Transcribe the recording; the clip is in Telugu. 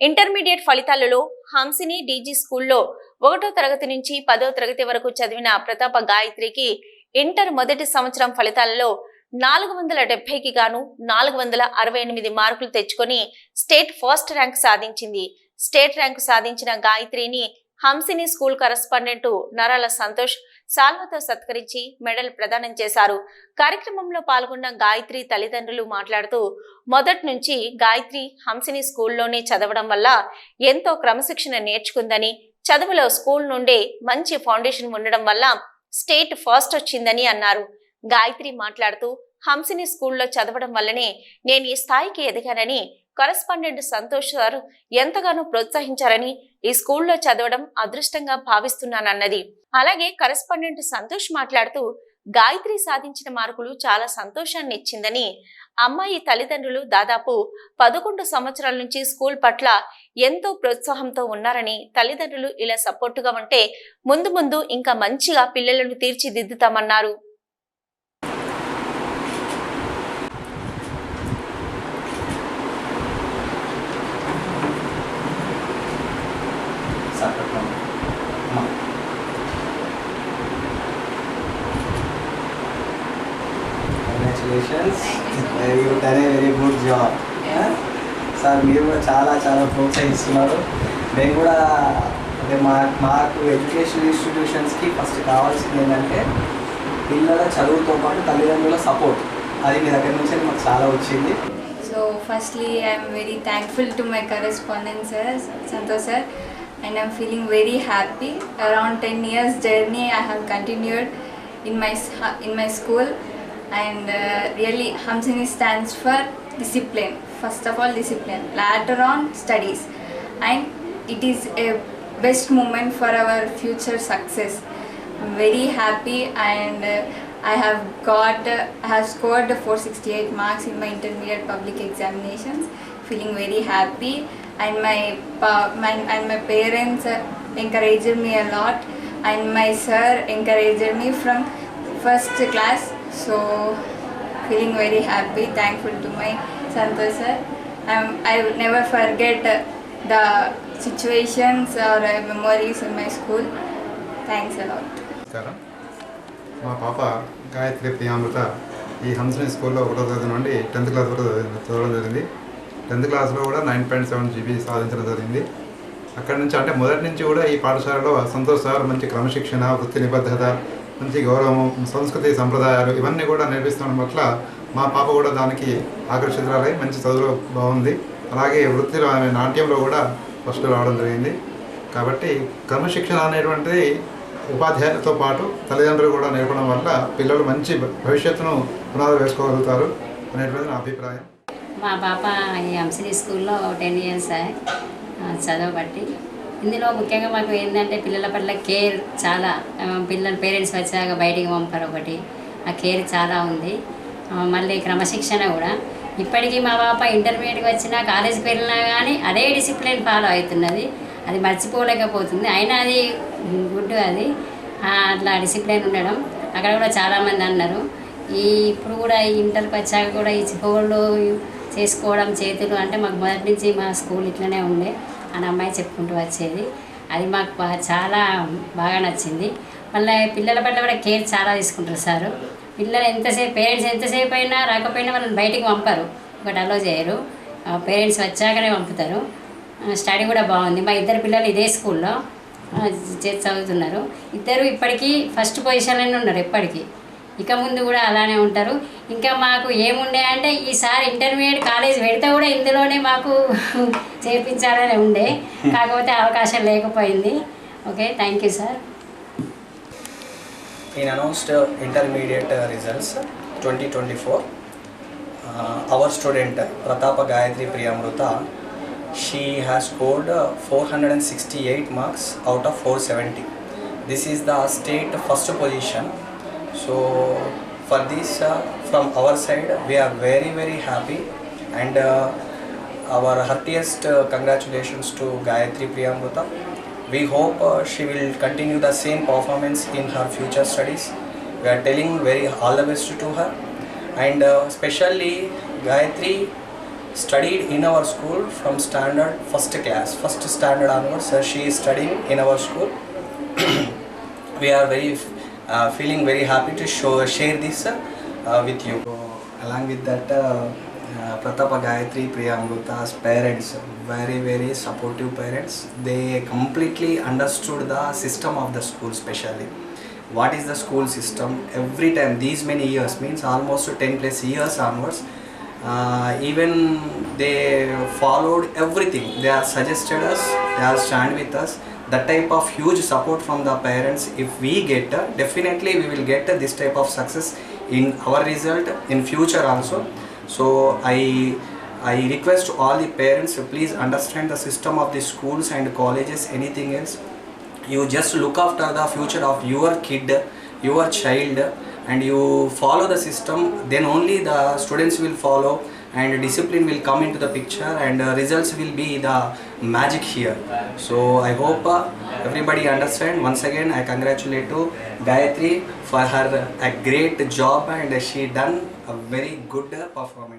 ఇంటర్మీడియట్ ఫలితాలలో హంసిని డీజీ స్కూల్లో ఒకటో తరగతి నుంచి పదో తరగతి వరకు చదివిన ప్రతాప గాయత్రికి ఇంటర్ మొదటి సంవత్సరం ఫలితాలలో నాలుగు వందల డెబ్బైకి గాను నాలుగు వందల అరవై ఎనిమిది మార్కులు తెచ్చుకొని స్టేట్ ఫస్ట్ ర్యాంక్ సాధించింది. స్టేట్ ర్యాంకు సాధించిన గాయత్రిని హంసిని స్కూల్ కరస్పాండెంట్ నరాల సంతోష్ సాల్వతో సత్కరించి మెడల్ ప్రదానం చేశారు. కార్యక్రమంలో పాల్గొన్న గాయత్రి తల్లిదండ్రులు మాట్లాడుతూ మొదటి నుంచి గాయత్రి హంసిని స్కూల్లోనే చదవడం వల్ల ఎంతో క్రమశిక్షణ నేర్చుకుందని చదువులో స్కూల్ నుండే మంచి ఫౌండేషన్ ఉండడం వల్ల స్టేట్ ఫస్ట్ వచ్చిందని అన్నారు. గాయత్రి మాట్లాడుతూ హంసిని స్కూల్లో చదవడం వల్లనే నేను ఈ స్థాయికి ఎదిగానని కరస్పాండెంట్ సంతోష్ సార్ ఎంతగానో ప్రోత్సహించారని ఈ స్కూల్లో చదవడం అదృష్టంగా భావిస్తున్నానన్నది. అలాగే కరస్పాండెంట్ సంతోష్ మాట్లాడుతూ గాయత్రి సాధించిన మార్కులు చాలా సంతోషాన్ని ఇచ్చిందని అమ్మాయి తల్లిదండ్రులు దాదాపు పదకొండు సంవత్సరాల నుంచి స్కూల్ పట్ల ఎంతో ప్రోత్సాహంతో ఉన్నారని తల్లిదండ్రులు ఇలా సపోర్టుగా ఉంటే ముందు ముందు ఇంకా మంచిగా పిల్లలను తీర్చిదిద్దుతామన్నారు. Congratulations you done a very good job sir మీరు కూడా చాలా చాలా ప్రోత్సహిస్తున్నారు. మేము కూడా అంటే మా మాకు ఎడ్యుకేషన్ ఇన్స్టిట్యూషన్స్కి ఫస్ట్ కావాల్సింది ఏంటంటే పిల్లల చదువుతో పాటు తల్లిదండ్రుల సపోర్ట్ అది మీ దగ్గర నుంచి మాకు చాలా వచ్చింది. So firstly I'm very thankful to my correspondent sir Santosh sir and I'm feeling very happy around ten years journey I have continued in my in my school and uh, really, Hamsini stands for discipline. First of all, discipline. Later on, studies, and it is a best moment for our future success. I'm very happy and uh, I have got uh, I have scored 468 marks in my intermediate public examinations. Feeling very happy and my my and my parents uh, encouraged me a lot and my sir encouraged me from first class. So feeling very happy thankful to my Santosh sir I I will never forget uh, the situations in my school thanks a lot నమస్కారం. మా పాప గాయత్రి ప్రియామృత ఈ హంసని స్కూల్లో ఒకటో తరగతి నుండి టెన్త్ క్లాస్ వరకు చదవడం జరిగింది. టెన్త్ క్లాస్లో కూడా నైన్ పాయింట్ సెవెన్ జీబీ సాధించడం జరిగింది. అక్కడి నుంచి అంటే మొదటి నుంచి కూడా ఈ పాఠశాలలో సంతోష్ సార్ మంచి క్రమశిక్షణ వృత్తి నిబద్ధత మంచి గౌరవం సంస్కృతి సంప్రదాయాలు ఇవన్నీ కూడా నేర్పిస్తుండడం పట్ల మా పాప కూడా దానికి ఆకర్షితురాలై మంచి చదువులో బాగుంది. అలాగే వృత్తిలో ఆమె నాట్యంలో కూడా ఫస్ట్ రావడం జరిగింది. కాబట్టి క్రమశిక్షణ అనేటువంటిది ఉపాధ్యాయులతో పాటు తల్లిదండ్రులు కూడా నేర్పడం వల్ల పిల్లలు మంచి భవిష్యత్తును పునాదులు వేసుకోగలుగుతారు అనేటువంటి నా అభిప్రాయం. మా పాప ఈ అంశని స్కూల్లో టెన్ ఇయర్స్ చదవబట్టి ఇందులో ముఖ్యంగా మాకు ఏంటంటే పిల్లల పట్ల కేర్ చాలా పిల్లల పేరెంట్స్ వచ్చాక బయటికి పంపారు ఒకటి. ఆ కేర్ చాలా ఉంది. మళ్ళీ క్రమశిక్షణ కూడా. ఇప్పటికీ మా పాప ఇంటర్మీడియట్కి వచ్చినా కాలేజీకి వెళ్ళినా కానీ అదే డిసిప్లిన్ ఫాలో అవుతున్నది. అది మర్చిపోలేకపోతుంది. అయినా అది గుడ్ అది. అట్లా డిసిప్లిన్ ఉండడం. అక్కడ కూడా చాలామంది అన్నారు. ఈ ఇప్పుడు కూడా ఈ ఇంటర్కి వచ్చాక కూడా ఈ ఫోన్లు చేసుకోవడం చేతులు అంటే మాకు మొదటి నుంచి మా స్కూల్ ఇట్లనే ఉండే. అని అమ్మాయి చెప్పుకుంటూ వచ్చేది. అది మాకు చాలా బాగా నచ్చింది. మళ్ళీ పిల్లల పట్ల కూడా కేర్ చాలా తీసుకుంటారు సారు. పిల్లలు ఎంతసేపు పేరెంట్స్ ఎంతసేపు అయినా రాకపోయినా వాళ్ళని బయటికి పంపరు. ఒకటి అలో చేయరు. పేరెంట్స్ వచ్చాకనే పంపుతారు. స్టడీ కూడా బాగుంది. మా ఇద్దరు పిల్లలు ఇదే స్కూల్లో చే- చదువుతున్నారు. ఇద్దరు ఇప్పటికీ ఫస్ట్ పొజిషన్లోనే ఉన్నారు ఎప్పటికీ. ఇక ముందు కూడా అలానే ఉంటారు. ఇంకా మాకు ఏముండే అంటే ఈసారి ఇంటర్మీడియట్ కాలేజ్ పెడితే కూడా ఇందులోనే మాకు చేర్పించాలని ఉండే. కాకపోతే అవకాశం లేకపోయింది. Okay thank you sir in announced intermediate results twenty twenty four our student Pratapa Gayatri Priyamrutha she has scored four hundred and sixty eight marks out of four seventy this is the state first position so for this uh, from our side we are very very happy and uh, our heartiest uh, congratulations to gayatri priyamruta we hope uh, she will continue the same performance in her future studies. We are telling very all the best to her, and uh, especially Gayatri studied in our school from standard first class first standard onwards. Uh, she is studying in our school. We are very uh, feeling very happy to show share this uh, with you along with that, uh, uh, Pratapa Gayatri Priya Amruta's parents, very, very supportive parents. They completely understood the system of the school, specially. What is the school system? Every time, these many years, means almost 10 plus years onwards, uh, even they followed everything. They are suggested us, they are stand with us. That type of huge support from the parents, if we get, definitely we will get this type of success in our result in future also. So I I request all the parents please understand the system of the schools and colleges, anything else. You just look after the future of your kid, your child, and you follow the system. Then only the students will follow, and discipline will come into the picture, and uh, results will be the magic here. So I hope uh, everybody understand. Once again, I congratulate to Gayatri for her a great job, and she done a very good uh, performance.